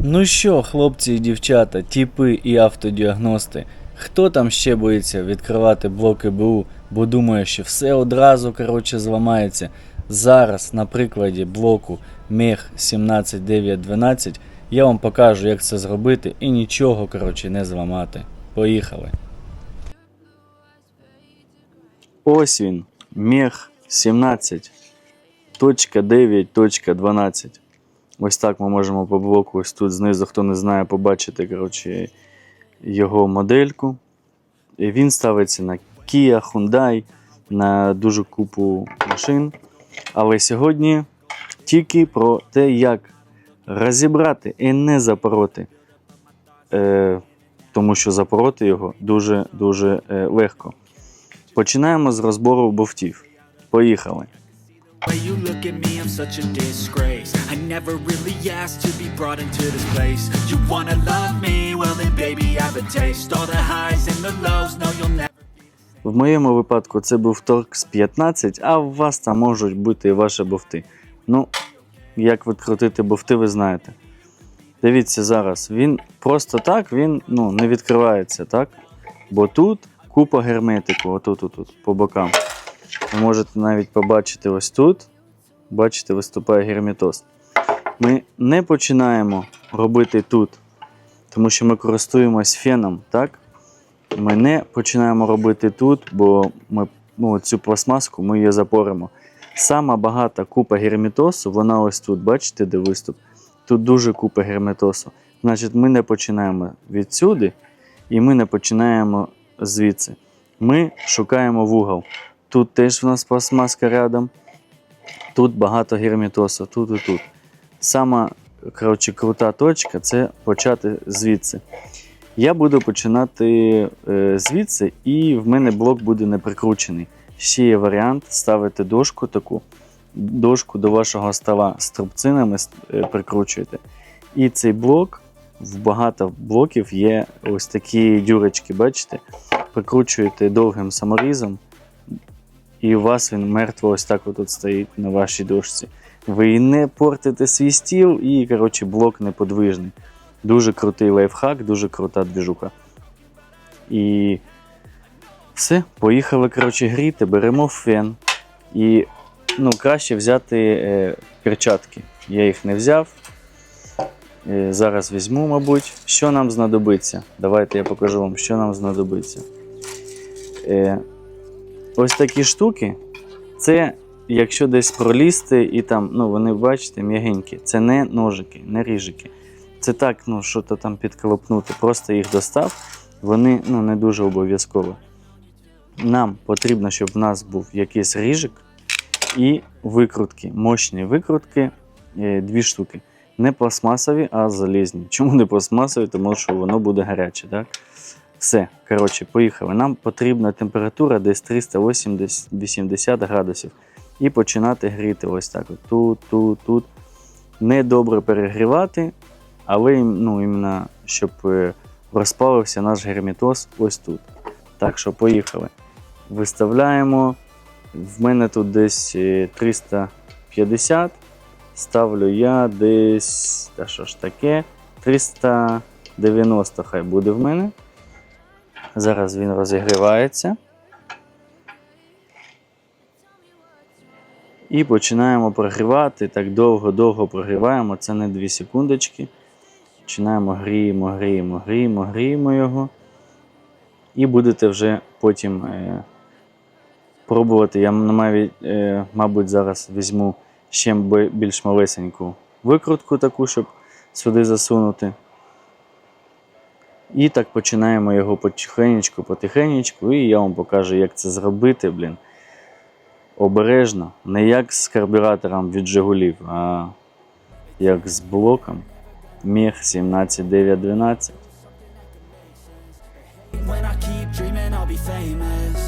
Ну що, хлопці і дівчата, тіпи і автодіагности, хто там ще боїться відкривати блоки БУ, бо думає, що все одразу коротше зламається. Зараз на прикладі блоку MEH 17912 я вам покажу, як це зробити і нічого коротше не зламати. Поїхали. Ось він. MEH 17.9.12. Ось так ми можемо по блоку ось тут знизу, хто не знає, побачити коротше, його модельку. І він ставиться на Kia, Hyundai, на дуже купу машин. Але сьогодні тільки про те, як розібрати і не запороти. Е, тому що запороти його дуже-дуже е, легко. Починаємо з розбору бовтів. Поїхали. Way you look at me, I'm such a disgrace. I never really asked to be brought into this place. You wanna love me? Well, then, baby, have a taste. All the highs and the lows, no, you'll never. В моєму випадку це був торкс 15, а у вас там можуть бути і ваші бовти. Ну, як відкрутити бовти, ви знаєте. Дивіться зараз, він просто так він ну, не відкривається, так? Бо тут купа герметику, отут, отут, по бокам. Можете навіть побачити ось тут. Бачите, виступає герметоз. Ми не починаємо робити тут, тому що ми користуємось феном, так? Ми не починаємо робити тут, бо ми ну, цю пластмаску ми її запоримо. Сама багата купа герметосу, вона ось тут, бачите, де виступ? Тут дуже купа герметосу. Значить, ми не починаємо відсюди і ми не починаємо звідси. Ми шукаємо вугол. Тут теж в нас пластмаска рядом. Тут багато герметосу, тут і тут. Сама коротше, крута точка це почати звідси. Я буду починати е, звідси, і в мене блок буде не прикручений. Ще є варіант ставити дошку таку, дошку до вашого стола з трубцинами е, прикручуєте. І цей блок, в багато блоків є ось такі дюрочки, бачите? Прикручуєте довгим саморізом, і у вас він мертво ось так отут стоїть на вашій дошці. Ви не портите свій стіл і, коротше, блок неподвижний. Дуже крутий лайфхак, дуже крута двіжуха. І все, поїхали коротше, гріти, беремо фен. І ну, краще взяти е, перчатки. Я їх не взяв. Е, зараз візьму, мабуть. Що нам знадобиться? Давайте я покажу вам, що нам знадобиться. Е, ось такі штуки. Це якщо десь пролізти і там, ну вони бачите, м'ягенькі. Це не ножики, не ріжики. Це так, ну, що то там підколопнути, просто їх достав, вони ну, не дуже обов'язково. Нам потрібно, щоб в нас був якийсь ріжик і викрутки, мощні викрутки, е, дві штуки. Не пластмасові, а залізні. Чому не пластмасові? Тому що воно буде гаряче. Так? Все, коротше, поїхали. Нам потрібна температура десь 380 градусів. І починати гріти ось так. от Тут, тут, тут. Недобре перегрівати, але ну, іменно, щоб е, розпалився наш герметоз ось тут. Так що поїхали. Виставляємо. В мене тут десь е, 350. Ставлю я десь. Та що ж таке? 390 хай буде в мене. Зараз він розігрівається. І починаємо прогрівати. Так довго-довго прогріваємо. Це не 2 секундочки. Починаємо гріємо, гріємо, гріємо, гріємо його. І будете вже потім е, пробувати. Я навіть, е, мабуть, зараз візьму ще більш малесеньку викрутку таку, щоб сюди засунути. І так починаємо його потихенечку, потихенечку, і я вам покажу, як це зробити, блін. Обережно, не як з карбюратором від Жигулів, а як з блоком Міг 17912. When I keep dreaming, I'll be famous.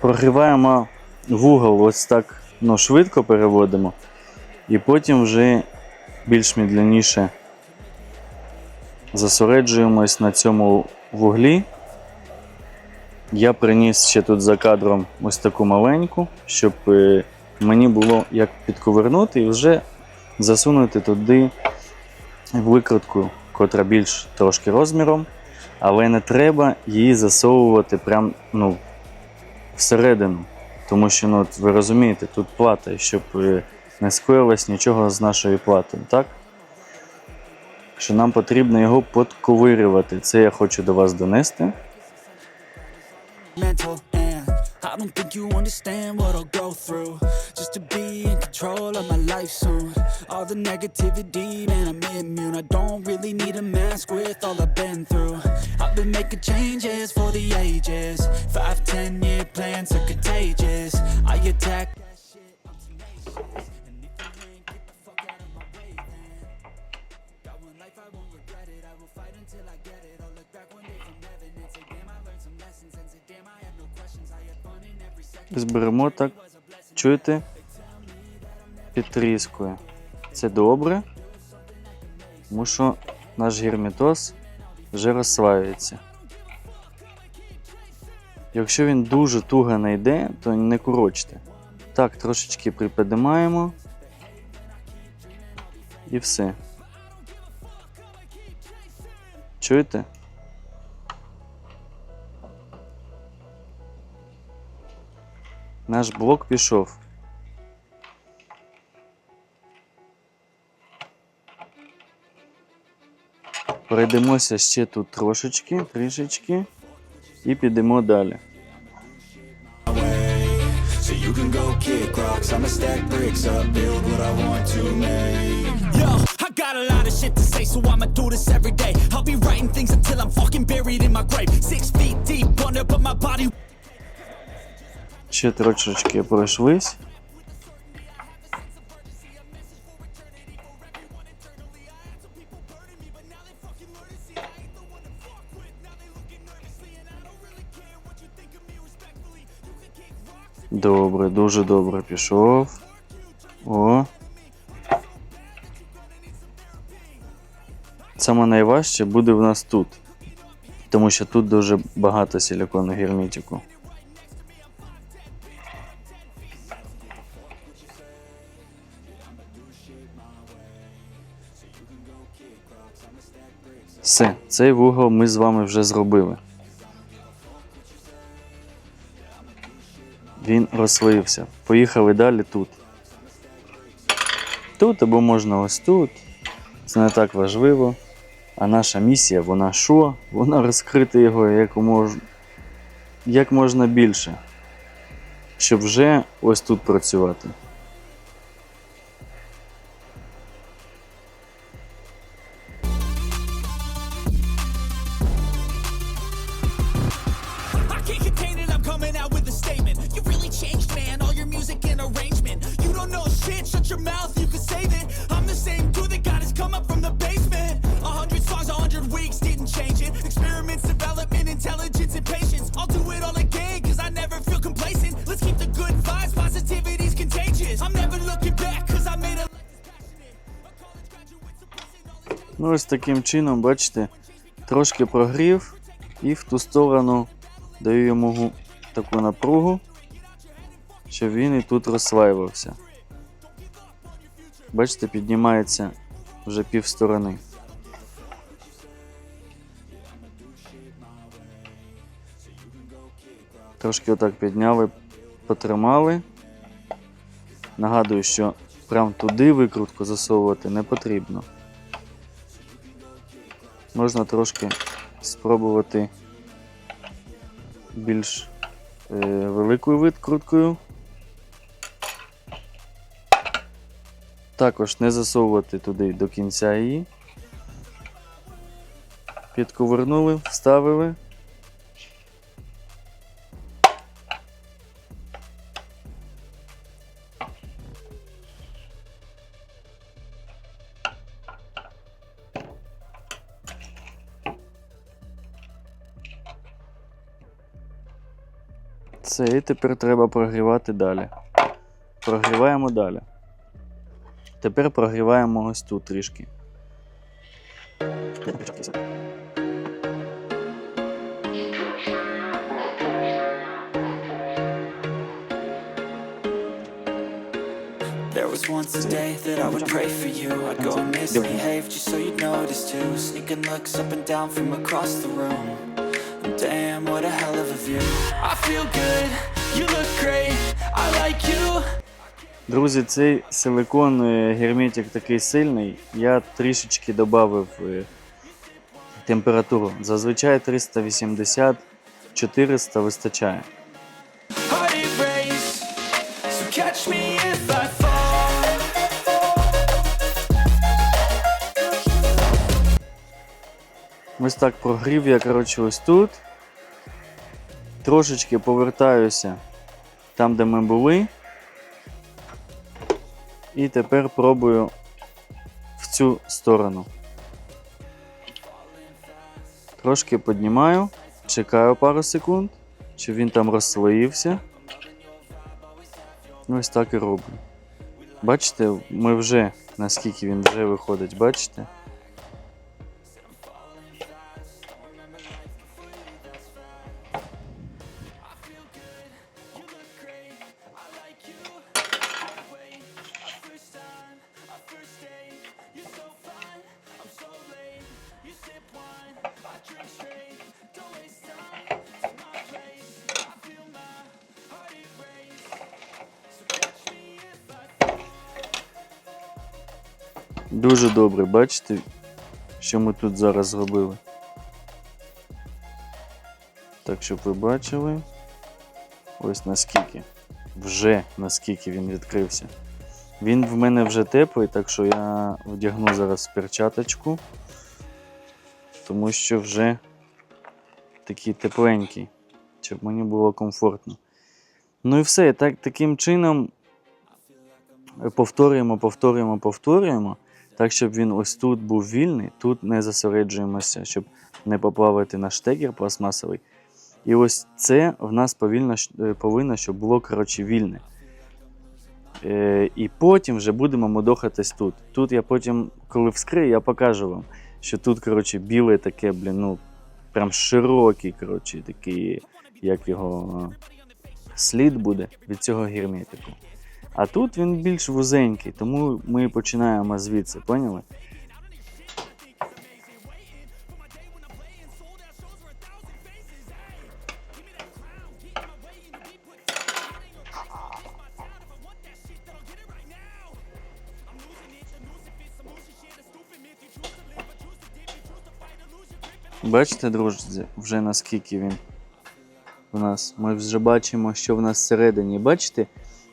Прогріваємо вугол ось так ну, швидко переводимо. І потім вже більш медленніше зосереджуємось на цьому вуглі. Я приніс ще тут за кадром ось таку маленьку, щоб е, мені було як підковернути і вже засунути туди викрутку, котра більш трошки розміром, але не треба її засовувати прям ну, всередину. Тому що, ну, ви розумієте, тут плата, щоб е, не скоїлось нічого з нашою платою, так? Що нам потрібно його подковирювати. Це я хочу до вас донести. I don't think you understand what I'll go through just to be in control of my life soon. All the negativity, man, I'm immune. I don't really need a mask with all I've been through. I've been making changes for the ages. Five, ten year plans are contagious. I attack Зберемо так. Чуєте? Підтріскує. Це добре. Тому що наш герметоз вже розсваюється. Якщо він дуже туго не йде, то не курочте. Так, трошечки приподимаємо. І все. Чуєте? Наш блок пішов. Пройдемося ще тут трошечки, трішечки і підемо далі. So you can go kick rocks, I'ma stack bricks up, build what I want to make. Yo, I got a lot of shit to say, so I'ma do this every day. I'll be writing things until I'm fucking buried in my grave. Six feet deep under, but my body Ще трошечки пройшлись. Добре, дуже добре пішов. О. Саме найважче буде в нас тут. Тому що тут дуже багато силікону герметику. Цей вугол ми з вами вже зробили. Він розслоївся. Поїхали далі тут. Тут або можна ось тут. Це не так важливо. А наша місія, вона що? Вона розкрити його як, мож... як можна більше. Щоб вже ось тут працювати. Таким чином, бачите, трошки прогрів і в ту сторону даю йому таку напругу, щоб він і тут розсваювався. Бачите, піднімається вже пів сторони. Трошки отак підняли, потримали. Нагадую, що прям туди викрутку засовувати не потрібно. Можна трошки спробувати більш е, великою відкруткою. Також не засовувати туди до кінця її. Підковернули, вставили. Це і тепер треба прогрівати далі. Прогріваємо далі. Тепер прогріваємо ось тут трішки. There was once a day that I would pray for you I'd go and misbehave just so you'd notice too Sneaking looks up and down from across the room what a hell of a view I feel good, you look great, I like you Друзі, цей силикон е, герметик такий сильний. Я трішечки додав температуру. Зазвичай 380-400 вистачає. Ось так прогрів я, коротше, ось тут. Трошечки повертаюся там, де ми були. І тепер пробую в цю сторону. Трошки піднімаю, чекаю пару секунд, щоб він там розслоївся. Ось так і роблю. Бачите, ми вже, наскільки він вже виходить, бачите? Дуже добре, бачите, що ми тут зараз зробили. Так, щоб ви бачили. Ось наскільки. Вже наскільки він відкрився. Він в мене вже теплий, так що я вдягну зараз перчаточку, тому що вже такий тепленький, щоб мені було комфортно. Ну і все, так, таким чином повторюємо, повторюємо, повторюємо. Так, щоб він ось тут був вільний, тут не зосереджуємося, щоб не поплавити на штекер пластмасовий. І ось це в нас повільно, е, повинно, щоб було коротше, вільне. Е, і потім вже будемо мудохатись тут. Тут я потім, коли вскрию, я покажу вам, що тут коротше, біле таке, блін, ну, прям широкий, коротше, такий, як його слід буде від цього герметику. А тут він більш вузенький, тому ми починаємо звідси, поняли? Бачите, друзі, вже наскільки він у нас. Ми вже бачимо, що в нас всередині. Бачите,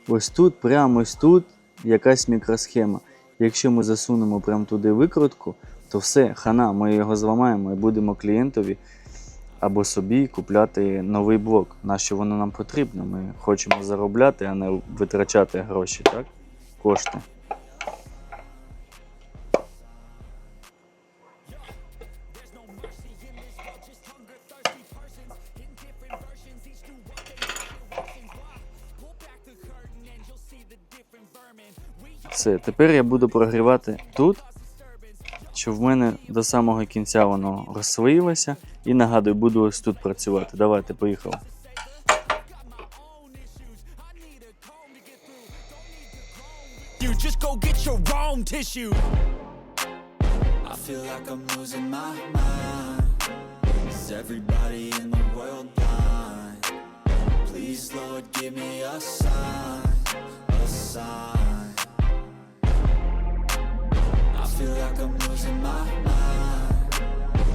ось тут, прямо ось тут якась мікросхема. Якщо ми засунемо прямо туди викрутку, то все, хана, ми його зламаємо і будемо клієнтові або собі купляти новий блок. Нащо воно нам потрібно? Ми хочемо заробляти, а не витрачати гроші, так? Кошти. Все, тепер я буду прогрівати тут, щоб в мене до самого кінця воно розсвоїлося. І нагадую, буду ось тут працювати. Давайте, поїхали. Just go get your own tissue. I feel like I'm losing my mind. Is everybody in the world blind? Please, Lord, give me a sign, a sign. Feel like I'm losing my mind.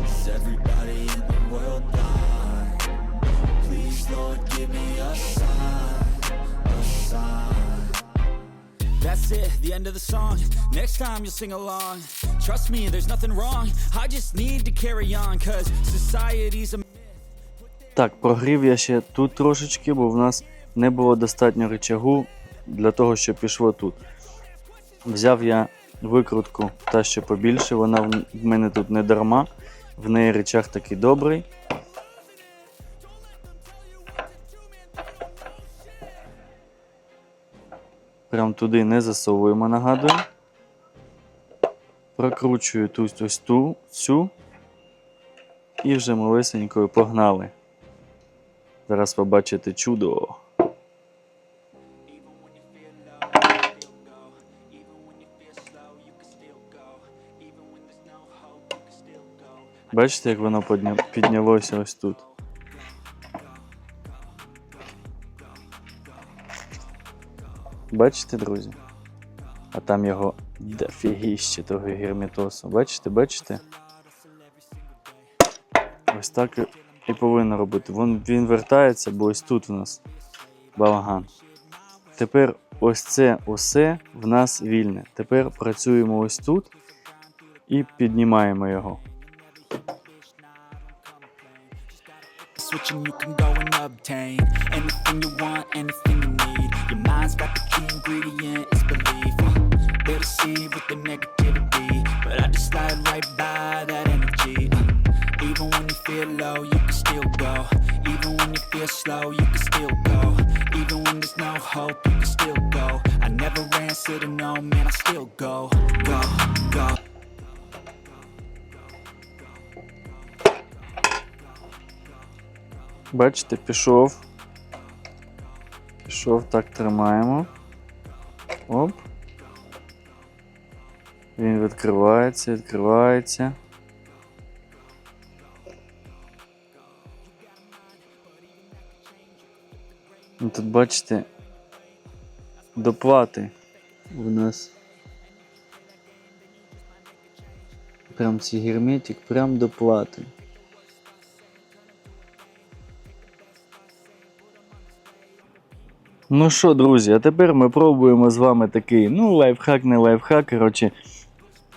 Is everybody in the world blind? Please, Lord, give me a sign, a sign. That's it, the end of the song. Next time you'll sing along. Trust me, there's nothing wrong. I just need to carry on, cause society's a Так, прогрів я ще тут трошечки, бо в нас не було достатньо рычагу для того, щоб пішло тут. Взяв я викрутку та що побільше, вона в мене тут не дарма, в неї рычаг такий добрий. Прям туди не засовуємо, нагадую. Прокручую тут ось ту, цю. І вже малесенькою погнали. Зараз побачите чудо. Бачите, як воно піднялося ось тут. Бачите, друзі? А там його дофігіще того герметосу. Бачите, бачите? Ось так і повинно робити. Вон він вертається, бо ось тут у нас балаган. Тепер ось це усе в нас вільне. Тепер працюємо ось тут і піднімаємо його. Switch and you can go and obtain anything you want, anything you need. Your mind's got the key ingredient, it's belief. Uh, They deceive with the negativity, but I just slide right by that energy. Uh, Even when you feel low, you can still go. Even when you feel slow, you can still go. Even when there's no hope, you can still go. I never answer to no, man, I still go, go, go. Бачите, пішов. Пішов, так тримаємо. Оп. Він відкривається, відкривається. Ну, Тут бачите, доплати у нас. Прям цей герметик, прям доплати. Ну що, друзі, а тепер ми пробуємо з вами такий, ну, лайфхак, не лайфхак. Коротше,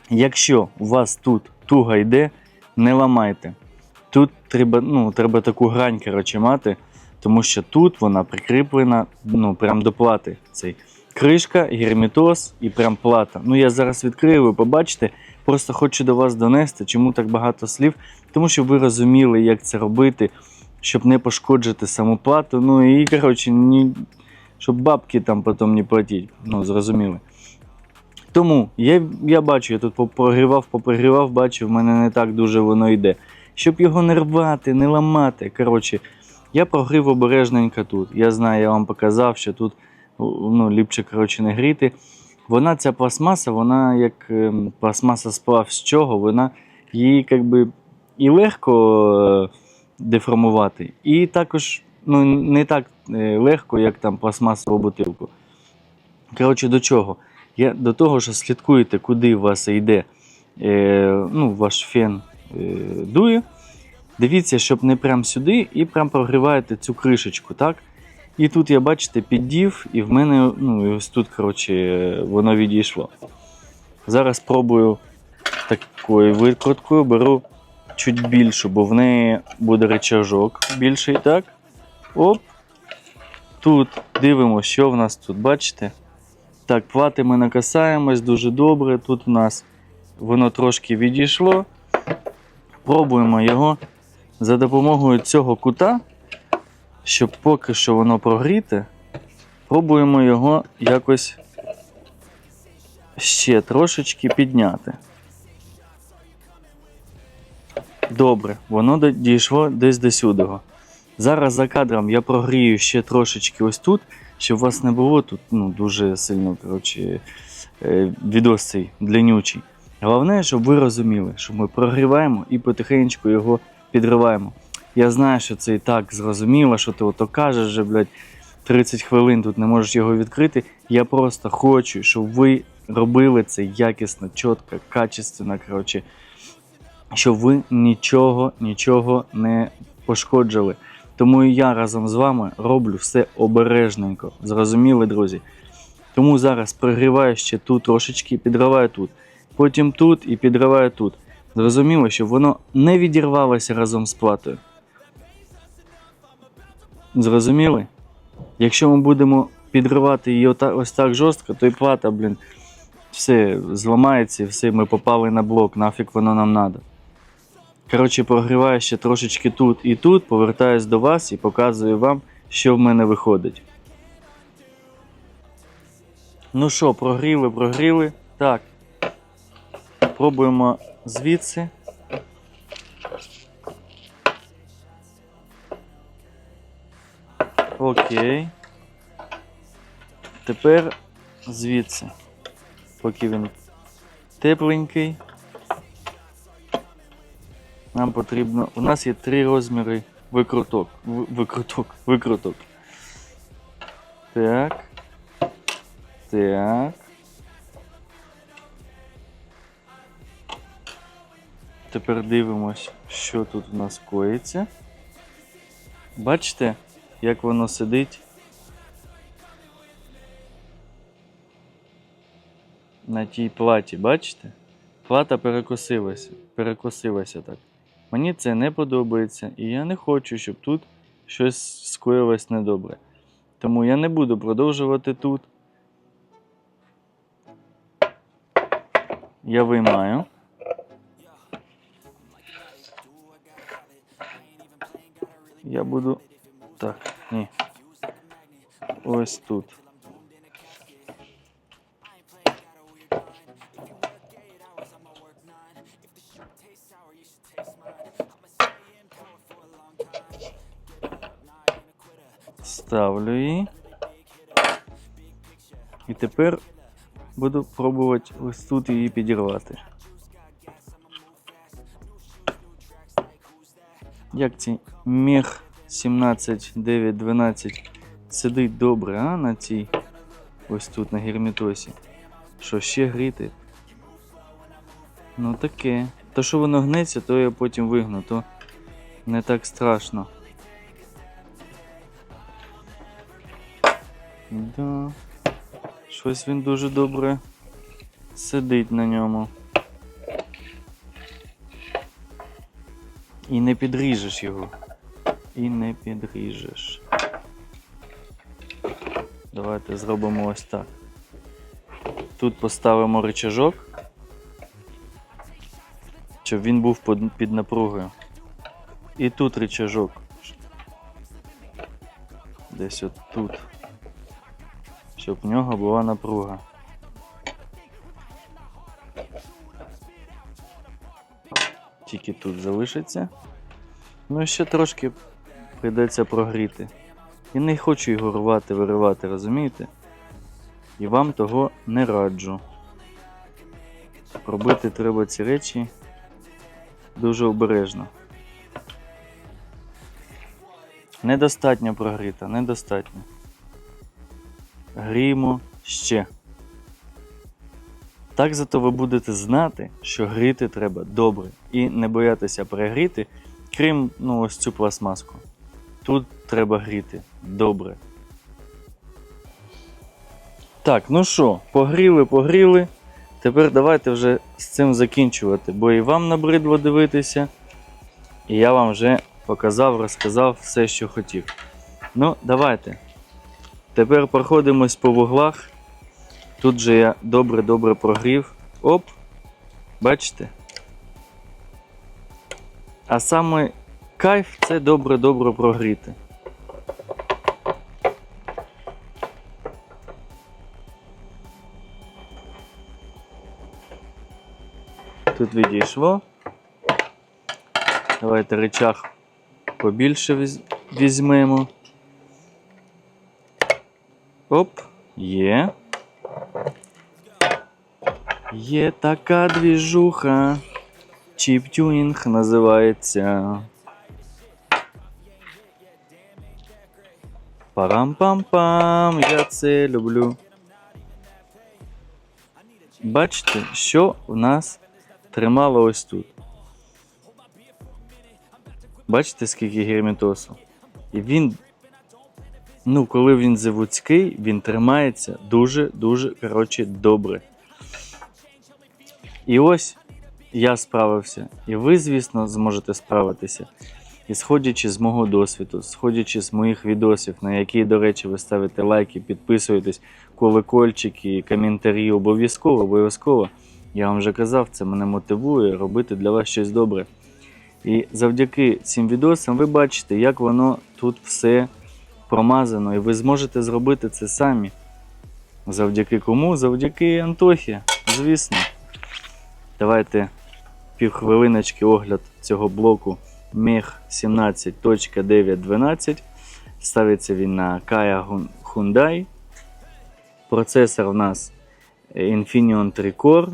якщо у вас тут туга йде, не ламайте. Тут треба, ну, треба таку грань коротше, мати, тому що тут вона прикріплена ну, прям до плати. Цей. Кришка, герметоз і прям плата. Ну, я зараз відкрию, ви побачите. Просто хочу до вас донести, чому так багато слів, тому що ви розуміли, як це робити, щоб не пошкоджити саму плату. Ну і коротше, ні, щоб бабки там потім не платити. Ну, зрозуміли. Тому я, я бачу, я тут попрогрівав, попрогрівав, бачу, в мене не так дуже воно йде. Щоб його не рвати, не ламати. Коротше, я прогрів обережненько тут. Я знаю, я вам показав, що тут ну, ліпше коротше, не гріти. Вона, ця пластмаса, вона як ем, пластмаса сплав з чого, вона її якби і легко е, деформувати, і також ну, не так легко, як там пластмасову бутилку. Коротше, до чого? Я до того, що слідкуєте, куди у вас йде е, ну, ваш фен е, дує. Дивіться, щоб не прям сюди, і прям прогріваєте цю кришечку, так? І тут я, бачите, піддів, і в мене ну, і ось тут, коротше, воно відійшло. Зараз пробую такою викруткою, беру чуть більшу, бо в неї буде речажок більший, так? Оп. Тут дивимося, що в нас тут, бачите? Так, плати ми накасаємось дуже добре. Тут у нас воно трошки відійшло. Пробуємо його за допомогою цього кута, щоб поки що воно прогріте, пробуємо його якось ще трошечки підняти. Добре, воно дійшло десь до сюди. Зараз за кадром я прогрію ще трошечки ось тут, щоб у вас не було тут ну, дуже сильно коротше, е, відос цей длинючий. Головне, щоб ви розуміли, що ми прогріваємо і потихеньку його підриваємо. Я знаю, що це і так зрозуміло, що ти ото кажеш, що, блядь, 30 хвилин тут не можеш його відкрити. Я просто хочу, щоб ви робили це якісно, чітко, качественно, коротше, щоб ви нічого, нічого не пошкоджили. Тому і я разом з вами роблю все обережненько. Зрозуміли, друзі? Тому зараз прогріваю ще тут трошечки, підриваю тут. Потім тут і підриваю тут. Зрозуміло, щоб воно не відірвалося разом з платою. Зрозуміли? Якщо ми будемо підривати її ось так жорстко, то і плата, блін, все зламається, все, ми попали на блок, нафіг воно нам треба. Коротше, прогріваю ще трошечки тут і тут, повертаюсь до вас і показую вам, що в мене виходить. Ну що, прогріли, прогріли. Так. Пробуємо звідси. Окей. Тепер звідси. Поки він тепленький. Нам потрібно. У нас є три розміри викруток. Викруток. Викруток. Так. Так. Тепер дивимось, що тут у нас коїться. Бачите, як воно сидить на тій платі, бачите? Плата перекосилася, перекосилася так. Мені це не подобається, і я не хочу, щоб тут щось скоїлось недобре. Тому я не буду продовжувати тут. Я виймаю. Я буду. Так, ні. Ось тут. Ставлю її. І тепер буду пробувати ось тут її підірвати. Як ці мех 17, 9, 12 сидить добре, а на цій ось тут на гермітосі. Що ще гріти? Ну таке. То що воно гнеться, то я потім вигну, то не так страшно. Да. Щось він дуже добре сидить на ньому. І не підріжеш його. І не підріжеш. Давайте зробимо ось так. Тут поставимо рычажок, щоб він був під напругою. І тут рычажок. Десь от тут. Щоб в нього була напруга. Тільки тут залишиться. Ну і ще трошки прийдеться прогріти. І не хочу його рвати, виривати, розумієте? І вам того не раджу. Робити треба ці речі дуже обережно. Недостатньо прогріта, недостатньо. Гріємо ще. Так зато ви будете знати, що гріти треба добре і не боятися перегріти, крім ну, ось цю пластмаску. Тут треба гріти добре. Так, ну що, погріли, погріли. Тепер давайте вже з цим закінчувати, бо і вам набридло дивитися, і я вам вже показав, розказав все, що хотів. Ну, давайте. Тепер проходимось по вуглах. Тут же я добре-добре прогрів. Оп. Бачите? А саме кайф це добре-добре прогріти. Тут відійшло. Давайте речах побільше візьмемо. Оп, є. Є така двіжуха. Чіп-тюнінг називається. Парам-пам-пам, я це люблю. Бачите, що у нас тримало ось тут. Бачите, скільки гермітосу? І він Ну, коли він заводський, він тримається дуже-дуже коротше добре. І ось я справився. І ви, звісно, зможете справитися. І сходячи з мого досвіду, сходячи з моїх відосів, на які, до речі, ви ставите лайки, підписуєтесь, колокольчики, коментарі, обов'язково, обов'язково. Я вам вже казав, це мене мотивує робити для вас щось добре. І завдяки цим відосам ви бачите, як воно тут все промазано, і ви зможете зробити це самі. Завдяки кому? Завдяки Антохі, звісно. Давайте півхвилиночки огляд цього блоку MEG 17.912. Ставиться він на Hun- Hyundai. Процесор в нас Infineon 3 Core.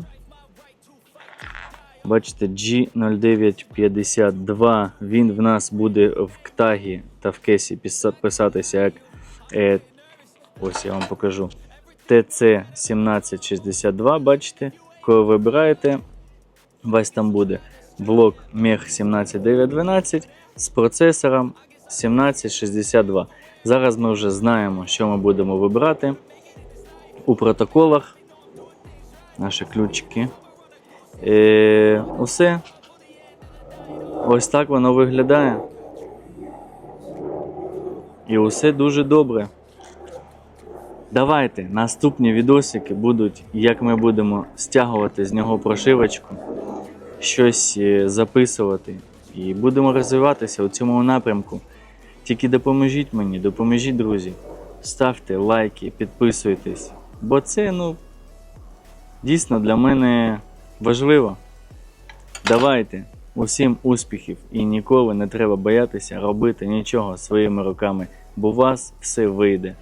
Бачите, G0952. Він в нас буде в ктагі та в кесі писатися як. Е, ось я вам покажу. TC1762. Бачите, коли вибираєте, вас там буде блок MEG 17912 з процесором 1762. Зараз ми вже знаємо, що ми будемо вибирати у протоколах. Наші ключики. Е, усе. Ось так воно виглядає. І усе дуже добре. Давайте наступні відосики будуть, як ми будемо стягувати з нього прошивочку, щось е, записувати. І будемо розвиватися у цьому напрямку. Тільки допоможіть мені, допоможіть, друзі. Ставте лайки, підписуйтесь. Бо це, ну, дійсно для мене важливо. Давайте усім успіхів і ніколи не треба боятися робити нічого своїми руками, бо у вас все вийде.